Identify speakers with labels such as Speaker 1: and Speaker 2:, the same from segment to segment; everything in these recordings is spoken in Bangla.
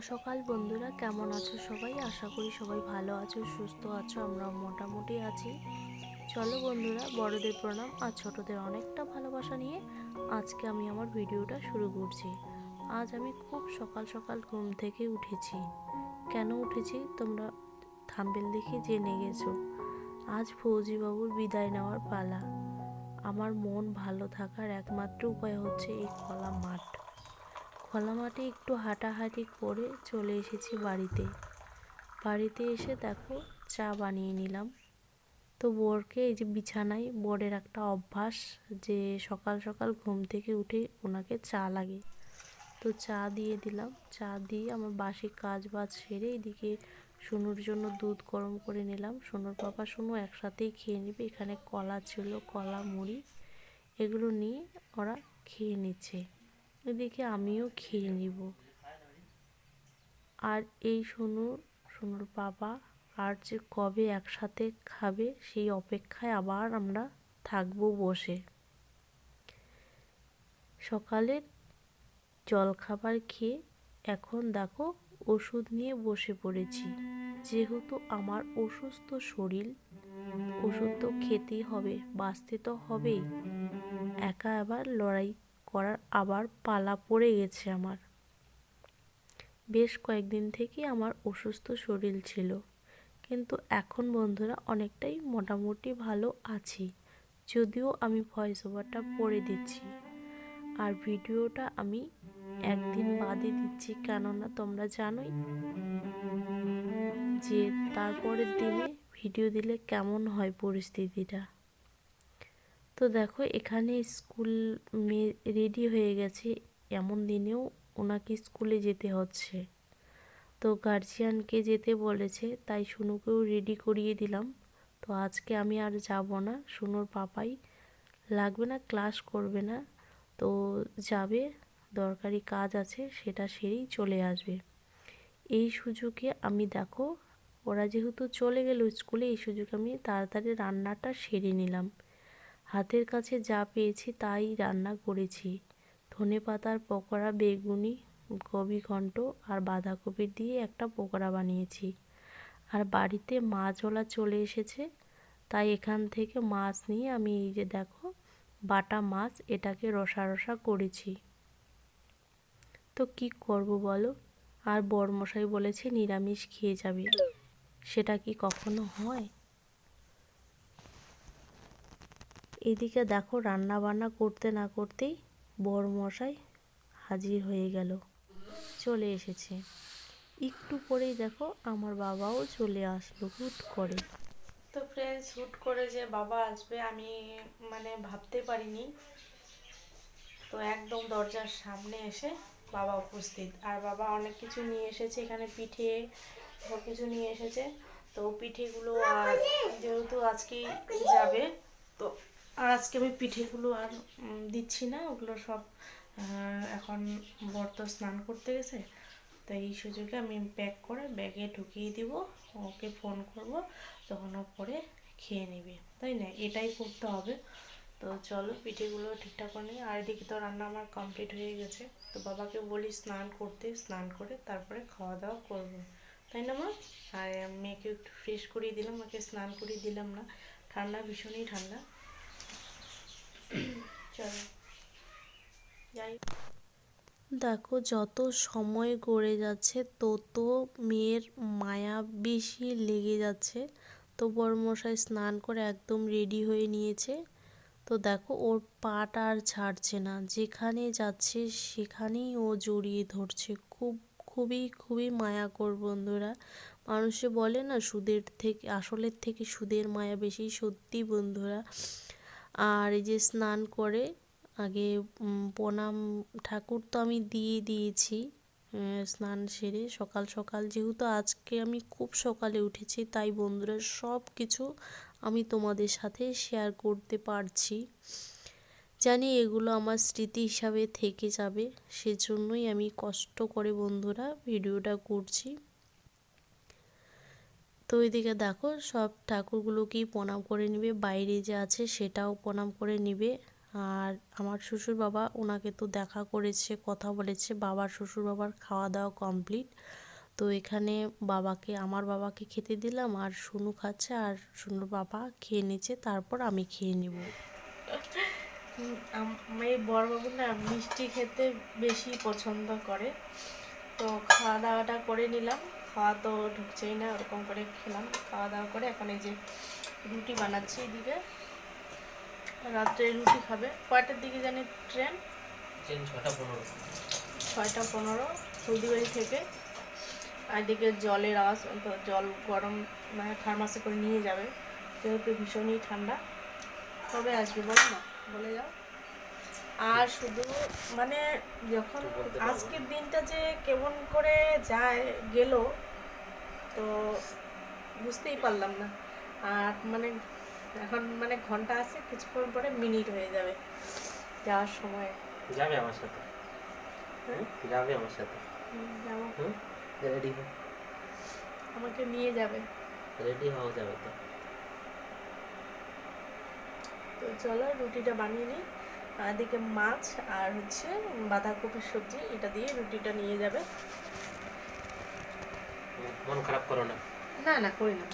Speaker 1: সকাল বন্ধুরা, কেমন আছো সবাই? আশা করি সবাই ভালো আছো, সুস্থ আছো আমরা মোটামুটি আছি। চলো বন্ধুরা, বড়দের প্রণাম আর ছোটদের অনেকটা ভালোবাসা নিয়ে আজকে আমি আমার ভিডিওটা শুরু করছি। আজ আমি খুব সকাল সকাল ঘুম থেকে উঠেছি। কেন উঠেছি? তোমরা থাম্বেল দেখে জেনে গেছো। আজ ফৌজিবাবুর বিদায় নেওয়ার পালা। আমার মন ভালো থাকার একমাত্র উপায় হচ্ছে এই খোলা মাঠ। খোলা মাঠে একটু হাঁটাহাঁটি করে চলে এসেছি বাড়িতে। বাড়িতে এসে দেখো চা বানিয়ে নিলাম। তো বোরকে এই যে বিছানায় বোর্ডের একটা অভ্যাস যে সকাল সকাল ঘুম থেকে উঠে ওনাকে চা লাগে। তো চা দিয়ে দিলাম। চা দিয়ে আমার বাসি কাজ বাজ সেরে এদিকে সোনুর জন্য দুধ গরম করে নিলাম। সোনুর বাবা সোনু একসাথেই খেয়ে নেবে। এখানে কলা ছিল, কলা, মুড়ি, এগুলো নিয়ে ওরা খেয়ে নিচ্ছে। এদিকে আমিও খেয়ে নিব। আর এই সোনু, সোনুর বাবা আর যে কবে একসাথে খাবে সেই অপেক্ষায় আবার আমরা থাকব বসে। সকালের জলখাবার খেয়ে এখন দেখো ওষুধ নিয়ে বসে পড়েছি। যেহেতু আমার অসুস্থ শরীর, ওষুধ তো খেতেই হবে, বাঁচতে তো হবেই। একা আবার লড়াই করার আবার পালা পড়ে গেছে আমার। বেশ কয়েকদিন থেকে আমার অসুস্থ শরীর ছিল, কিন্তু এখন বন্ধুরা অনেকটাই মোটামুটি ভালো আছি, যদিও আমি ভয়েস ওভারটা পড়ে দিচ্ছি। আর ভিডিওটা আমি একদিন বাদে দিচ্ছি, কেননা তোমরা জানোই যে তারপরের দিনে ভিডিও দিলে কেমন হয় পরিস্থিতিটা। তো দেখো, এখানে স্কুল মেয়ে রেডি হয়ে গেছে। এমন দিনেও ওনাকে স্কুলে যেতে হচ্ছে। তো গার্জিয়ানকে যেতে বলেছে, তাই শুনুকেও রেডি করিয়ে দিলাম। তো আজকে আমি আর যাব না শুনুর পাপাই লাগবে না ক্লাস করবে না। তো যাবে, দরকারি কাজ আছে, সেটা সেরেই চলে আসবে। এই সুযোগে আমি দেখো, ওরা যেহেতু চলে গেল স্কুলে, এই সুযোগে আমি তাড়াতাড়ি রান্নাটা সেরে নিলাম। হাতের কাছে যা পেয়েছি তাই রান্না করেছি। ধনে পাতার পকোড়া, বেগুনি কবি ঘন্ট আর বাঁধাকপি দিয়ে একটা পকোড়া বানিয়েছি। আর বাড়িতে মাছওয়ালা চলে এসেছে, তাই এখান থেকে মাছ নিয়ে আমি এই যে দেখো, বাটা মাছ এটাকে রসা রসা করেছি। তো কি করব বলো? আর বরমশাই বলেছে নিরামিষ খেয়ে যাবে। সেটা কি কখনো হয়? এদিকে দেখো রান্না বান্না করতে না করতেই বড় মশাই হাজির হয়ে গেল। চলে এসেছে। একটু পরেই দেখো আমার বাবাও চলে আসলো হুট করে। তো ফ্রেন্ডস হুট করে যে বাবা আসবে আমি মানে ভাবতে পারিনি। তো একদম দরজার সামনে এসে বাবা উপস্থিত। আর বাবা অনেক কিছু নিয়ে এসেছে, এখানে পিঠে সব কিছু নিয়ে এসেছে। তো পিঠেগুলো আর যেহেতু আজকেই যাবে, তো আর আজকে আমি পিঠেগুলো আর দিচ্ছি না, ওগুলো সব এখন বর্ত স্নান করতে গেছে, তো এই সুযোগে আমি প্যাক করে ব্যাগে ঢুকিয়ে দিব, ওকে ফোন করব, তখন ও পরে খেয়ে নেবে, তাই না? এটাই করতে হবে, তো চলো পিঠেগুলো ঠিকঠাক করে আর এদিকে তো রান্না আমার কমপ্লিট হয়ে গেছে, তো বাবাকে বলি স্নান করতে, স্নান করে তারপরে খাওয়া দাওয়া করব, তাই না মা? আর মেয়েকে একটু ফ্রেশ করিয়ে দিলাম, ওকে স্নান করিয়ে দিলাম না, ঠান্ডা ভীষণই ঠান্ডা দেখো, যত সময় গড়ে যাচ্ছে, তত মেয়ের মায়া বেশি লেগে যাচ্ছে। তো বড়মশাই স্নান করে একদম রেডি হয়ে নিয়েছে। তো দেখো, ওর পাটা আর ছাড়ছে না। যেখানে যাচ্ছে, সেখানেই ও জড়িয়ে ধরছে। খুব, খুবই খুবই মায়া কর বন্ধুরা। মানুষে বলে না, সুদের থেকে, আসলের থেকে সুদের মায়া বেশি। সত্যি বন্ধুরা আর এই যে স্নান করে আগে প্রণাম ঠাকুর তো আমি দিয়ে দিয়েছি স্নান সেরে সকাল সকাল। যেহেতু আজকে আমি খুব সকালে উঠেছি, তাই বন্ধুরা সব কিছু আমি তোমাদের সাথে শেয়ার করতে পারছি। জানি এগুলো আমার স্মৃতি হিসাবে থেকে যাবে, সেজন্যই আমি কষ্ট করে বন্ধুরা ভিডিওটা করছি। তো ওইদিকে দেখো, সব ঠাকুরগুলোকেই প্রণাম করে নিবে, বাইরে যে আছে সেটাও প্রণাম করে নিবে। আর আমার শ্বশুর বাবা ওনাকে তো দেখা করেছে, কথা বলেছে, বাবার শ্বশুর বাবার খাওয়া দাওয়া কমপ্লিট তো এখানে বাবাকে, আমার বাবাকে খেতে দিলাম, আর শুনু খাচ্ছে, আর শুনুর বাবা খেয়ে নিচ্ছে, তারপর আমি খেয়ে নেব। এই বড়বাবু না মিষ্টি খেতে বেশি পছন্দ করে। তো খাওয়া দাওয়াটা করে নিলাম। খাওয়া তো ঢুকছেই না ওরকম করে খেলাম। খাওয়া দাওয়া করে এখন এই যে রুটি বানাচ্ছি এদিকে। রাত্রে রুটি খাবে। কয়টার দিকে জানি ট্রেন?
Speaker 2: ট্রেন ছটা পনেরো।
Speaker 1: ছয়টা পনেরো হলদিবাড়ি থেকে। আর এদিকে জলের আওয়াজ তো জল গরম মানে থার্মাসে করে নিয়ে যাবে। যেহেতু ভীষণই ঠান্ডা। কবে আসবে বলো না? বলে যাও। আর শুধু মানে যখন আজকের দিনটা যে কেমন করে যায় গেল তো বুঝতেই পারলাম না। আর মানে এখন মানে ঘণ্টা আছে কিছুক্ষণ পরে মিনিট হয়ে যাবে যাওয়ার সময়।
Speaker 2: যাবে আমার সাথে।
Speaker 1: হ্যাঁ?
Speaker 2: যাবে আমার সাথে।
Speaker 1: যাব।
Speaker 2: রেডি হো।
Speaker 1: আমাকে নিয়ে যাবে।
Speaker 2: রেডি হওয়া যাবে তো।
Speaker 1: তো চলো রুটিটা বানিয়ে নিই। এদিকে মাছ আর হচ্ছে বাঁধাকপির সবজি এটা দিয়ে রুটিটা নিয়ে যাবে।
Speaker 2: মন খারাপ করো না।
Speaker 1: না না করি না।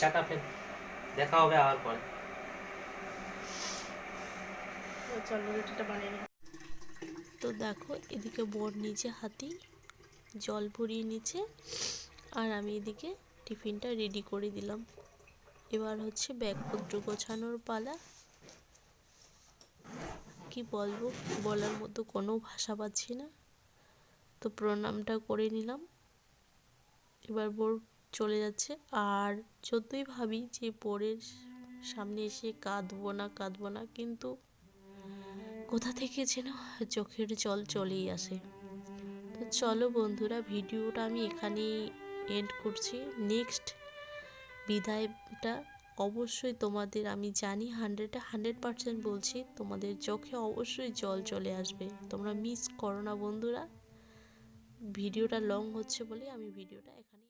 Speaker 2: টাটা ফের দেখা হবে আবার পরে।
Speaker 1: তো চলো রুটিটা বানিয়ে নিই। তো দেখো এদিকে বোর নিচে হাতি জল ভরিয়ে নিচে আর আমি এদিকে টিফিনটা রেডি করে দিলাম। এবার হচ্ছে ব্যাগপত্র গোছানোর পালা। কি বলব বলার মতো কোনো ভাষা পাচ্ছি না। তো প্রণামটা করে নিলাম। এবার বোর চলে যাচ্ছে। আর যতই ভাবি যে বোরের সামনে এসে কাঁদবো না কাঁদবো না, কিন্তু কোথা থেকে যেন চোখের জল চলেই আসে। তো চলো বন্ধুরা, ভিডিওটা আমি এখানেই এন্ড করছি। নেক্সট বিদায়টা অবশ্যই তোমাদের আমি জানি হান্ড্রেডে হান্ড্রেড পার্সেন্ট বলছি, তোমাদের চোখে অবশ্যই জল চলে আসবে। তোমরা মিস করো না বন্ধুরা। ভিডিওটা লং হচ্ছে বলে আমি ভিডিওটা এখানে